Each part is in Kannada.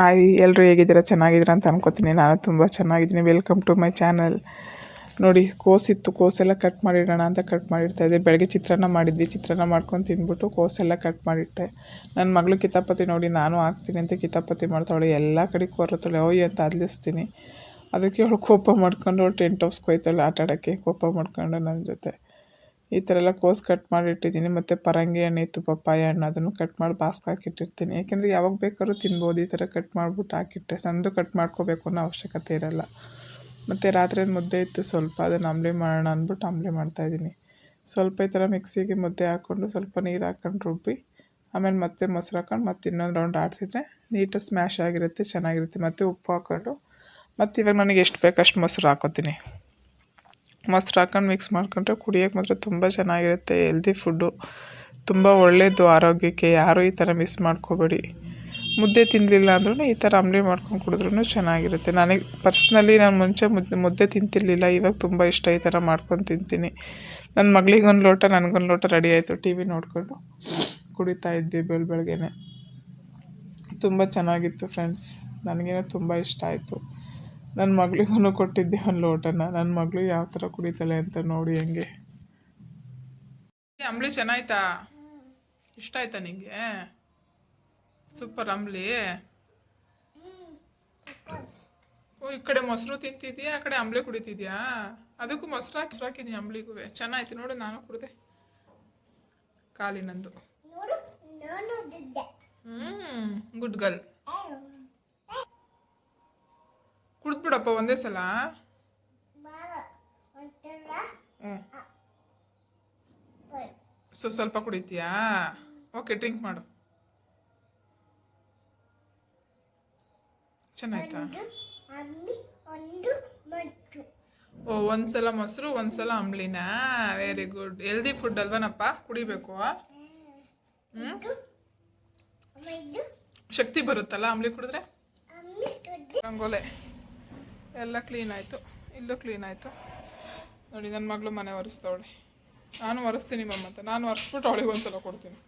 ಹಾಯ್ ಎಲ್ಲರೂ ಹೇಗಿದ್ದೀರಾ? ಚೆನ್ನಾಗಿದ್ದೀರಾ ಅಂತ ಅನ್ಕೋತೀನಿ. ನಾನು ತುಂಬ ಚೆನ್ನಾಗಿದ್ದೀನಿ. ವೆಲ್ಕಮ್ ಟು ಮೈ ಚಾನಲ್ ನೋಡಿ ಕೋಸಿತ್ತು ಕೋಸೆಲ್ಲ ಕಟ್ ಮಾಡಿಡೋಣ ಅಂತ ಕಟ್ ಮಾಡಿಡ್ತಾ ಇದ್ದೆ. ಬೆಳಗ್ಗೆ ಚಿತ್ರಾನ್ನ ಮಾಡಿದ್ವಿ. ಚಿತ್ರಾನ್ನ ಮಾಡ್ಕೊಂಡು ತಿಂದ್ಬಿಟ್ಟು ಕೋಸೆಲ್ಲ ಕಟ್ ಮಾಡಿಟ್ಟೆ. ನನ್ನ ಮಗಳು ಕಿತಾಪತಿ ನೋಡಿ, ನಾನು ಹಾಕ್ತೀನಿ ಅಂತ ಕಿತಾಪತಿ ಮಾಡ್ತಾವಳೆ. ಎಲ್ಲ ಕಡೆ ಕೊರತಾಳೆ ಓಯ್ ಅಂತ ಅದ್ಲಿಸ್ತೀನಿ ಅದಕ್ಕೆ ಅವಳು ಕೋಪ ಮಾಡ್ಕೊಂಡು ಟೆಂಟ್ ಹೌಸ್ಗೆ ಹೋಯ್ತಾಳೆ ಆಟ ಆಡೋಕ್ಕೆ ಕೋಪ ಮಾಡ್ಕೊಂಡು ನನ್ನ ಜೊತೆ. ಈ ಥರ ಎಲ್ಲ ಕೋಸ್ ಕಟ್ ಮಾಡಿ ಇಟ್ಟಿದ್ದೀನಿ ಮತ್ತು ಪರಂಗಿ ಹಣ್ಣು ಇತ್ತು, ಪಪ್ಪಾಯ ಹಣ್ಣು ಅದನ್ನು ಕಟ್ ಮಾಡಿ ಬಾಸ್ಕ್ ಹಾಕಿಟ್ಟಿರ್ತೀನಿ. ಏಕೆಂದರೆ ಯಾವಾಗ ಬೇಕಾದ್ರೂ ತಿನ್ಬೋದು, ಈ ಥರ ಕಟ್ ಮಾಡಿಬಿಟ್ಟು ಹಾಕಿಟ್ಟೆ ಸಂದು ಕಟ್ ಮಾಡ್ಕೋಬೇಕು ಅನ್ನೋ ಅವಶ್ಯಕತೆ ಇರಲ್ಲ. ಮತ್ತು ರಾತ್ರಿ ಮುದ್ದೆ ಇತ್ತು, ಸ್ವಲ್ಪ ಅದನ್ನು ಅಂಬ್ಲಿ ಮಾಡೋಣ ಅಂದ್ಬಿಟ್ಟು ಆಮ್ಲೆ ಮಾಡ್ತಾಯಿದ್ದೀನಿ ಸ್ವಲ್ಪ ಈ ಥರ ಮಿಕ್ಸಿಗೆ ಮುದ್ದೆ ಹಾಕ್ಕೊಂಡು ಸ್ವಲ್ಪ ನೀರು ಹಾಕ್ಕೊಂಡು ರುಬ್ಬಿ, ಆಮೇಲೆ ಮತ್ತೆ ಮೊಸರು ಹಾಕೊಂಡು ಮತ್ತೆ ಇನ್ನೊಂದು ರೌಂಡ್ ಆಡಿಸಿದ್ರೆ ನೀಟಾಗಿ ಸ್ಮ್ಯಾಶ್ ಆಗಿರುತ್ತೆ, ಚೆನ್ನಾಗಿರುತ್ತೆ. ಮತ್ತು ಉಪ್ಪು ಹಾಕ್ಕೊಂಡು, ಮತ್ತು ಇವಾಗ ನನಗೆ ಎಷ್ಟು ಬೇಕು ಅಷ್ಟು ಮೊಸರು ಹಾಕೋತೀನಿ. ಮೊಸರು ಹಾಕೊಂಡು ಮಿಕ್ಸ್ ಮಾಡ್ಕೊಂಡ್ರೆ ಕುಡಿಯೋಕ್ಕೆ ಮಾತ್ರ ತುಂಬ ಚೆನ್ನಾಗಿರುತ್ತೆ ಎಲ್ದಿ ಫುಡ್ಡು ತುಂಬ ಒಳ್ಳೆಯದು ಆರೋಗ್ಯಕ್ಕೆ, ಯಾರೂ ಈ ಥರ ಮಿಸ್ ಮಾಡ್ಕೋಬೇಡಿ. ಮುದ್ದೆ ತಿನ್ನಲಿಲ್ಲ ಅಂದ್ರೂ ಈ ಥರ ಅಂಬ್ಲಿ ಮಾಡ್ಕೊಂಡು ಕುಡಿದ್ರೂ ಚೆನ್ನಾಗಿರುತ್ತೆ. ನನಗೆ ಪರ್ಸ್ನಲಿ ನಾನು ಮುಂಚೆ ಮುದ್ದೆ ಮುದ್ದೆ ತಿಂತಿರಲಿಲ್ಲ, ಇವಾಗ ತುಂಬ ಇಷ್ಟ ಈ ಥರ ಮಾಡ್ಕೊಂಡು ತಿಂತೀನಿ. ನನ್ನ ಮಗಳಿಗೊಂದು ಲೋಟ, ನನಗೊಂದು ಲೋಟ ರೆಡಿ ಆಯಿತು ಟಿ ವಿ ನೋಡಿಕೊಂಡು ಕುಡಿತಾ ಇದ್ವಿ ಬೆಳ ಬೆಳಗ್ಗೆನೆ ತುಂಬ ಚೆನ್ನಾಗಿತ್ತು ಫ್ರೆಂಡ್ಸ್ ನನಗೇನೋ ತುಂಬ ಇಷ್ಟ ಆಯಿತು. ನನ್ನ ಮಗಳಿಗೂ ಕೊಟ್ಟಿದ್ದೆ ಒಂದು ಲೋಟನ. ನನ್ನ ಮಗಳು ಯಾವ ಥರ ಕುಡಿತಾಳೆ ಅಂತ ನೋಡಿ ಹೆಂಗೆ. ಅಂಬ್ಲಿ ಚೆನ್ನಾಯ್ತಾ? ಇಷ್ಟ ಆಯ್ತಾ ನಿಂಗೆ? ಸೂಪರ್ ಅಂಬ್ಲಿ. ಓ ಈ ಕಡೆ ಮೊಸರು ತಿಂತಿದ್ಯಾ? ಆ ಕಡೆ ಅಂಬ್ಲಿ ಕುಡಿತಿದ್ಯಾ? ಅದಕ್ಕೂ ಮೊಸರು ಹಾಕಿ ಹಾಕಿದ್ದೀನಿ ಅಂಬ್ಲಿಗೂ? ಚೆನ್ನಾಯ್ತು ನೋಡು ನಾನು ಕುಡಿದೆ. ಕಾಲಿನಂದು. ಹ್ಞೂ ಗುಡ್ ಗರ್ಲ್. ಕುಡಿದ್ಬಿಡಪ್ಪ ಒಂದೇ ಸಲ ಹ್ಞೂ ಸೊ ಸ್ವಲ್ಪ ಕುಡಿತೀಯಾ ಓಕೆ ಡ್ರಿಂಕ್ ಮಾಡು ಚೆನ್ನಾಯ್ತಾ ಓ ಒಂದ್ಸಲ ಮೊಸರು ಒಂದ್ಸಲ ಅಂಬ್ಲಿನಾ? ವೆರಿ ಗುಡ್ ಹೆಲ್ದಿ ಫುಡ್ ಅಲ್ವನಪ್ಪ? ಕುಡಿಬೇಕು ಶಕ್ತಿ ಬರುತ್ತಲ್ಲ ಅಂಬ್ಲಿ ಕುಡಿದ್ರೆ? ರಂಗೋಲೆ. ಎಲ್ಲ ಕ್ಲೀನ್ ಆಯಿತು. ಇಲ್ಲೂ ಕ್ಲೀನ್ ಆಯಿತು. ನೋಡಿ ನನ್ನ ಮಗಳು ಮನೆ ಒರೆಸ್ತಾವಳೆ ನಾನು ಒರೆಸ್ತೀನಿ ಅಂತ. ನಾನು ಒರೆಸ್ಬಿಟ್ಟು ಅವಳಿಗೆ ಒಂದ್ಸಲ ಕೊಡ್ತೀನಿ.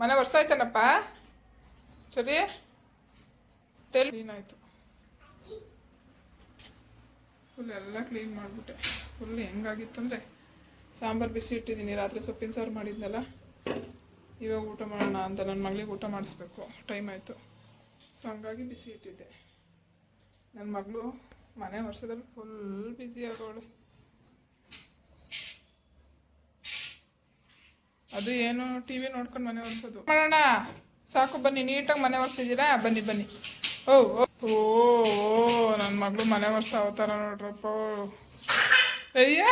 ಮನೆ ಒರೆಸಾಯ್ತಾನಪ್ಪ? ಸರಿ? ಟೆಲ್ ಕ್ಲೀನ್ ಆಯಿತು. ಫುಲ್ ಎಲ್ಲ ಕ್ಲೀನ್ ಮಾಡಿಬಿಟ್ಟೆ. ಫುಲ್ ಹೆಂಗಾಗಿತ್ತಂದರೆ ಸಾಂಬಾರು ಬಿಸಿ ಇಟ್ಟಿದ್ದೀನಿ. ರಾತ್ರಿ ಸೊಪ್ಪಿನ ಸಾರು ಮಾಡಿದ್ನಲ್ಲ. ಇವಾಗ ಊಟ ಮಾಡೋಣ ಅಂತ ನನ್ನ ಮಗಳಿಗೆ ಊಟ ಮಾಡಿಸ್ಬೇಕು. ಟೈಮ್ ಆಯಿತು. ಸೊ ಹಂಗಾಗಿ ಬಿಸಿ ಇಟ್ಟಿದ್ದೆ. ನನ್ನ ಮಗಳು ಮನೆ ವರ್ಷದಲ್ಲಿ ಫುಲ್ ಬ್ಯುಸಿ ಆಗೋಳು. ಅದು ಏನು ಟಿ ವಿ ನೋಡ್ಕೊಂಡು ಮನೆ ಒರೆಸೋದು. ಮಾಡೋಣ? ಸಾಕು, ಬನ್ನಿ, ನೀಟಾಗಿ ಮನೆ ಒರೆಸಿದ್ದೀರಾ ಬನ್ನಿ ಬನ್ನಿ. ಓ ಓ ಓ ನನ್ನ ಮಗಳು ಮನೆ ವರ್ಷ ಅವತಾರ ನೋಡ್ರಪ್ಪ. ಅಯ್ಯ!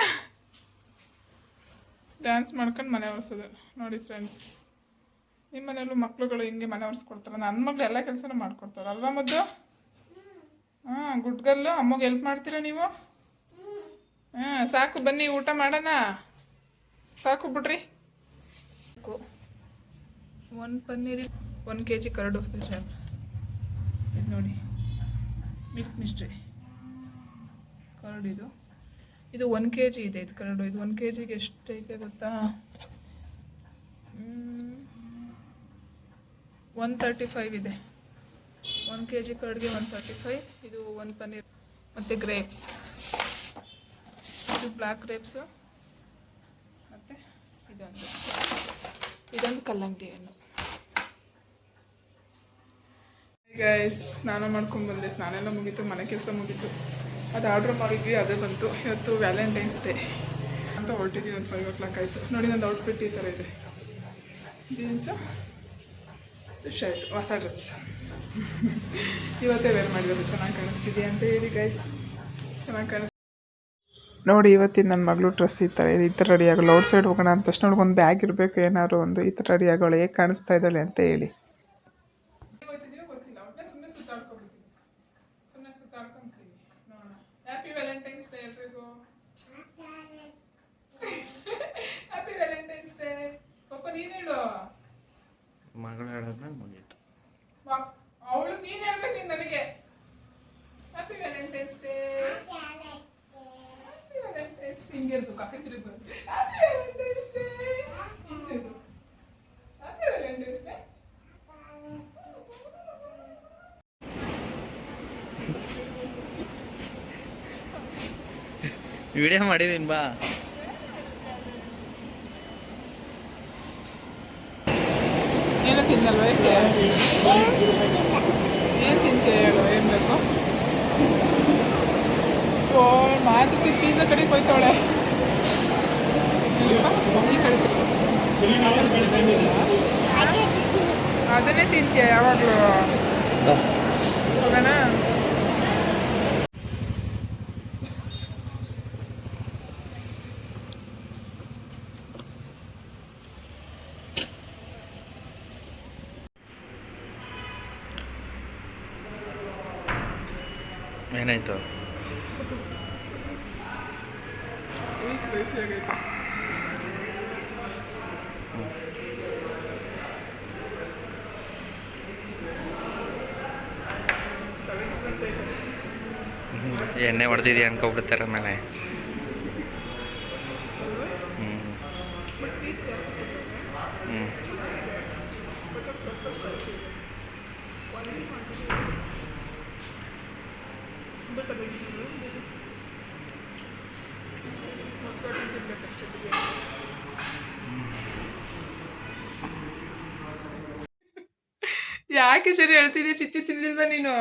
ಡ್ಯಾನ್ಸ್ ಮಾಡ್ಕೊಂಡು ಮನೆ ಒರೆಸೋದು. ನೋಡಿ ಫ್ರೆಂಡ್ಸ್ ನಿಮ್ಮ ಮನೆಯಲ್ಲೂ ಮಕ್ಳುಗಳು ಹಿಂಗೆ ಮನೆ ಒರೆಸ್ಕೊಡ್ತಾರೆ. ನನ್ನ ಮಗಳು ಎಲ್ಲ ಕೆಲಸನೂ ಮಾಡ್ಕೊಡ್ತಾರೆ ಅಲ್ವಾ ಮುದ್ದು? ಗುಡ್ಗಲ್ಲು. ಅಮ್ಮಗೆ ಹೆಲ್ಪ್ ಮಾಡ್ತೀರಾ ನೀವು? ಹಾಂ, ಸಾಕು, ಬನ್ನಿ, ಊಟ ಮಾಡೋಣ. ಸಾಕು, ಬಿಡ್ರಿ. ಸಾಕು. ಒಂದು ಪನ್ನೀರಿ, ಒಂದು ಕೆ ಜಿ ಕರಡು ಇದು ನೋಡಿ. ಮಿಲ್ಕ್ ಮಿಸ್ಟ್ರಿ ಕರಡು ಇದು. ಇದು ಒಂದು ಕೆ ಜಿ ಇದೆ, ಇದು ಕರಡು. ಇದು ಒಂದು ಕೆ ಜಿಗೆ ಎಷ್ಟೈತೆ ಗೊತ್ತಾ? ಒನ್ ತರ್ಟಿ ಫೈವ್ ಇದೆ. ಒನ್ ಕೆ ಜಿ ಕರ್ಡ್ಗೆ ಒನ್ ತರ್ಟಿ ಫೈವ್ ಇದು ಒಂದು ಪನ್ನೀರ್ ಮತ್ತು ಗ್ರೇಪ್ಸ್ ಇದು ಬ್ಲ್ಯಾಕ್ ಗ್ರೇಪ್ಸು ಮತ್ತು ಇದೊಂದು. ಇದೊಂದು ಕಲ್ಲಂಗಡಿ ಹಣ್ಣು. ಗೈಸ್ ಸ್ನಾನ ಮಾಡ್ಕೊಂಡು ಬಂದೆ. ಸ್ನಾನ ಎಲ್ಲ ಮುಗೀತು, ಮನೆ ಕೆಲಸ ಮುಗೀತು. ಅದು ಆರ್ಡ್ರ್ ಮಾಡಿದ್ವಿ, ಅದೇ ಬಂತು. ಇವತ್ತು ವ್ಯಾಲೆಂಟೈನ್ಸ್ ಡೇ ಅಂತ ಹೊರಟಿದ್ವಿ, ಒಂದು ಫೈವ್ ಓ ಕ್ಲಾಕ್ ಆಯಿತು. ನೋಡಿ, ನಂದು ಔಟ್ಫಿಟ್ ಈ ಥರ ಇದೆ. ಜೀನ್ಸು ಶರ್ಟ್ ಹೊಸ ಡ್ರೆಸ್ ಇವತ್ತೇ ವೇರ್ ಮಾಡಿರೋದು ಚೆನ್ನಾಗಿ ಕಾಣಿಸ್ತಿದೆ ಅಂತ ಹೇಳಿ ಗೈಸ್ ಚೆನ್ನಾಗಿ ಕಾಣಿಸ್ತಿದೆ. ನೋಡಿ ಇವತ್ತಿನ ನನ್ನ ಮಗಳು ಡ್ರೆಸ್ ಈ ಥರ ಈ ಥರ ರೆಡಿ ಆಗೋಲ್ಲ. ಔಟ್ ಸೈಡ್ ಹೋಗೋಣ ಅಂತ ತಕ್ಷಣ ಒಂದು ಬ್ಯಾಗ್ ಇರಬೇಕು ಏನಾದ್ರು ಒಂದು ಈ ಥರ ರೆಡಿ ಆಗೋಳೆ ಹೇಗೆ ಕಾಣಿಸ್ತಾ ಇದ್ದಾಳೆ ಅಂತ ಹೇಳಿ. ಹ್ಯಾಪಿ ವ್ಯಾಲೆಂಟೈನ್ಸ್ ಡೇ ಎಲ್ರಿಗೂ. ಹ್ಯಾಪಿ ಮಗಳ ಹೇಳಿದ್ರೆ ಮುಗೀತು ಅವಳು ನೀನ್ ಹೇಳ್ಬೇಕು ನನಗೆ happy valentine's day happy valentine's ಹಿಂಗೆ ಇರ್ಬೇಕು happy valentine's day happy valentine's day video ಮಾಡಿದೀನಿ ಬಾ ಇಲ್ಲಪ್ಪ, ಈ ಕಡೆ ತಿರ್ಗು. ಅದನ್ನೇ ತಿಂತೀಯ ಯಾವಾಗಲೂ. ಹೋಗೋಣ ಏನಾಯ್ತು? ಬಿಸಿ ಆಗೈತೆ ಎಣ್ಣೆ ಹೊಡೆದಿದ್ಯಾ ಅನ್ಕೊಬಿಡ್ತಾರೆ ಆಮೇಲೆ. ಯಾಕೆ ಸರಿ ಹೇಳ್ತಿದ್ಯಾ ಚಿಚ್ಚು ತಿಂದಿಲ್ವ ನೀನು?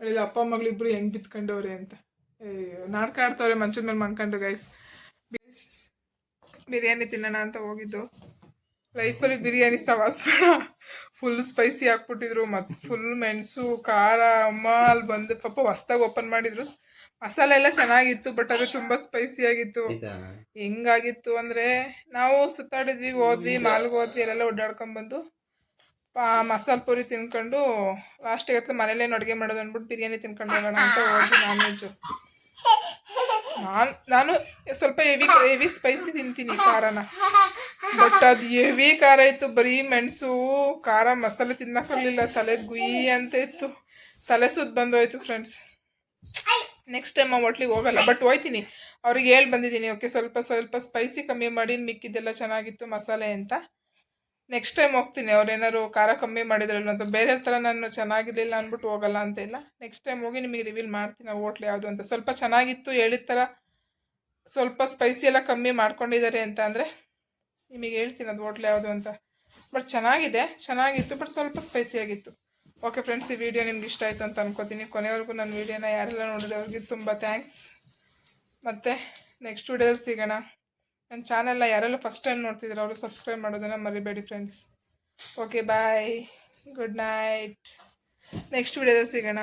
ಹೇಳಿದ ಅಪ್ಪ ಮಗಳಿಬ್ರು ಹೆಂಗ್ ಬಿತ್ಕೊಂಡವ್ರೆ ಅಂತ. ಅಯ್ಯೋ, ನಾಟಕ ಆಡ್ತವ್ರೆ ಮಂಚದ ಮೇಲೆ ಮನ್ಕೊಂಡು ಗೈಸ್ ಬಿರಿಯಾನಿ ತಿನ್ನೋಣ ಅಂತ ಹೋಗಿದ್ದು. ಲೈಫಲ್ಲಿ ಬಿರಿಯಾನಿ ಸವಾಸ್ಬೇಡ ಫುಲ್ ಸ್ಪೈಸಿ ಹಾಕ್ಬಿಟ್ಟಿದ್ರು ಮತ್ತು ಫುಲ್ ಮೆಣಸು ಖಾರ ಅಮ್ಮ ಅಲ್ಲಿ ಬಂದು ಪಾಪ ಹೊಸ್ದಾಗಿ ಓಪನ್ ಮಾಡಿದ್ರು. ಮಸಾಲೆ ಎಲ್ಲ ಚೆನ್ನಾಗಿತ್ತು ಬಟ್ ಅದು ತುಂಬ ಸ್ಪೈಸಿ ಆಗಿತ್ತು. ಹೆಂಗಾಗಿತ್ತು ಅಂದರೆ ನಾವು ಸುತ್ತಾಡಿದ್ವಿ ಹೋದ್ವಿ ಮಾಲ್ಗೆ ಹೋದ್ವಿ ಅಲ್ಲೆಲ್ಲ ಓಡಾಡ್ಕೊಂಡ್ಬಂದು ಪಾ ಮಸಾಲ ಪೂರಿ ತಿನ್ಕೊಂಡು ಲಾಸ್ಟಿಗೆ ಹತ್ರ ಮನೇಲೇನು ಅಡುಗೆ ಮಾಡೋದು ಅಂದ್ಬಿಟ್ಟು ಬಿರಿಯಾನಿ ತಿನ್ಕೊಂಡು ಹೋಗೋಣ ಅಂತ ಹೋದ್ವಿ ನಾನ್ ವೆಜ್ಜು. ನಾನು ನಾನು ಸ್ವಲ್ಪ ಹೆವಿ ಹೆವಿ ಸ್ಪೈಸಿ ತಿಂತೀನಿ ಖಾರನ. ಬಟ್ ಅದು ಹೆವಿ ಖಾರ ಇತ್ತು ಬರೀ ಮೆಣಸು ಖಾರ ಮಸಾಲೆ ತಿನ್ನಕ್ಕಾಗಲಿಲ್ಲ ತಲೆ ಗುಯಿ ಅಂತ ಇತ್ತು. ತಲೆ ಸುತ್ತ ಬಂದೋಯ್ತು ಫ್ರೆಂಡ್ಸ್ ನೆಕ್ಸ್ಟ್ ಟೈಮ್ ಆ ಹೋಟ್ಲಿಗೆ ಹೋಗಲ್ಲ. ಬಟ್ ಹೋಯ್ತೀನಿ. ಅವ್ರಿಗೆ ಹೇಳಿ ಬಂದಿದ್ದೀನಿ ಓಕೆ ಸ್ವಲ್ಪ ಸ್ವಲ್ಪ ಸ್ಪೈಸಿ ಕಮ್ಮಿ ಮಾಡಿ ಮಿಕ್ಕಿದ್ದೆಲ್ಲ ಚೆನ್ನಾಗಿತ್ತು ಮಸಾಲೆ ಅಂತ. ನೆಕ್ಸ್ಟ್ ಟೈಮ್ ಹೋಗ್ತೀನಿ ಅವ್ರೇನಾದ್ರು ಖಾರ ಕಮ್ಮಿ ಮಾಡಿದ್ರಲ್ಲ ಅಂತ. ಬೇರೆ ಥರ ನಾನು ಚೆನ್ನಾಗಿರ್ಲಿಲ್ಲ ಅಂದ್ಬಿಟ್ಟು ಹೋಗಲ್ಲ ಅಂತ ಇಲ್ಲ. ನೆಕ್ಸ್ಟ್ ಟೈಮ್ ಹೋಗಿ ನಿಮಗೆ ರಿವೀಲ್ ಮಾಡ್ತೀನಿ ಹೋಟ್ಲ್ ಯಾವುದು ಅಂತ. ಸ್ವಲ್ಪ ಚೆನ್ನಾಗಿತ್ತು, ಹೇಳಿದ ಥರ ಸ್ವಲ್ಪ ಸ್ಪೈಸಿ ಎಲ್ಲ ಕಮ್ಮಿ ಮಾಡ್ಕೊಂಡಿದ್ದಾರೆ ಅಂತ ಅಂದರೆ ನಿಮಗೆ ಹೇಳ್ತೀನಿ ಅದು ಹೋಟ್ಲ್ ಯಾವುದು ಅಂತ. ಬಟ್ ಚೆನ್ನಾಗಿದೆ, ಚೆನ್ನಾಗಿತ್ತು ಬಟ್ ಸ್ವಲ್ಪ ಸ್ಪೈಸಿಯಾಗಿತ್ತು ಓಕೆ ಫ್ರೆಂಡ್ಸ್ ಈ ವಿಡಿಯೋ ನಿಮ್ಗೆ ಇಷ್ಟ ಆಯಿತು ಅಂತ ಅನ್ಕೋತೀನಿ. ಕೊನೆವರೆಗೂ ನನ್ನ ವಿಡಿಯೋನ ಯಾರೆಲ್ಲ ನೋಡಿದ್ರೆ ಅವ್ರಿಗೆ ತುಂಬ ಥ್ಯಾಂಕ್ಸ್ ಮತ್ತು ನೆಕ್ಸ್ಟ್ ವಿಡಿಯೋದಲ್ಲಿ ಸಿಗೋಣ. ನನ್ನ ಚಾನೆಲ್ನ ಯಾರೆಲ್ಲ ಫಸ್ಟ್ ಟೈಮ್ ನೋಡ್ತಿದ್ರು ಅವರು ಸಬ್ಸ್ಕ್ರೈಬ್ ಮಾಡೋದನ್ನು ಮರಿಬೇಡಿ friends okay bye good night next ವಿಡಿಯೋದಲ್ಲಿ ಸಿಗೋಣ.